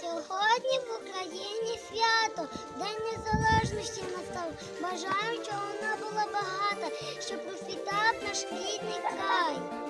Сьогодні в Україні свято, День Незалежності настав. Бажаємо, щоб вона була багата, щоб процвітав наш рідний край.